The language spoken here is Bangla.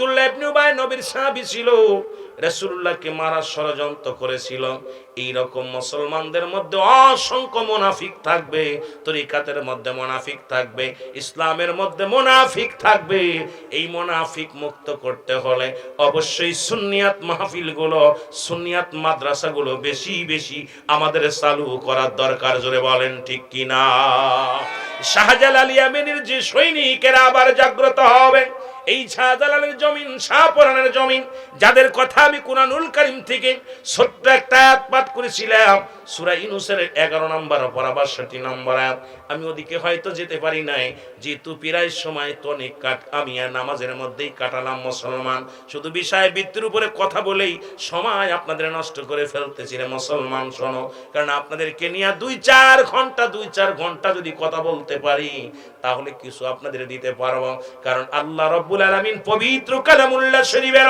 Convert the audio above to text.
আব্দুল্লাহ ইবনে উবাই নবীর সাহাবী ছিল। রাসূলুল্লাহকে মারার ষড়যন্ত্র করেছিল। এই রকম মুসলমানদের মধ্যে অসংখ্য মুনাফিক থাকবে। তরিকাতের মধ্যে মুনাফিক থাকবে। ইসলামের মধ্যে মুনাফিক থাকবে। এই মুনাফিক মুক্ত করতে হলে অবশ্যই সুন্নিয়াত মাহফিলগুলো, সুন্নিয়াত মাদ্রাসাগুলো বেশি বেশি আমাদের চালু করার দরকার। জোরে বলেন ঠিক কিনা? শাহজালাল ইয়ামিনীর যে সৈনিকেরা আবার জাগ্রত হবে। এই শাহজালালের জমিন, শাহপরানের জমিন, যাদের কথা আমি কুরআনুল কারীম থেকে ছোট্ট একটা আয়াত পাঠ করেছিলাম, সূরা ইউনূসের 11 নম্বর 62 নম্বর আয়াত, আমি ওদিকে হয়তো যেতে পারি নাই, যেহেতু প্রায় সময় তো অনেক কাট, আমি আর নামাজের মধ্যেই কাটালাম মুসলমান। শুধু বিষয় বৃত্তির উপরে কথা বলেই সময় আপনাদের নষ্ট করে ফেলতেছি রে মুসলমান, শোনো। কারণ আপনাদেরকে নিয়ে দুই চার ঘণ্টা, দুই চার ঘণ্টা যদি কথা বলতে পারি, তাহলে কিছু আপনাদের দিতে পারব। কারণ আল্লাহ রব্বুল আলামিন পবিত্র কালামুল্লাহ শরীফের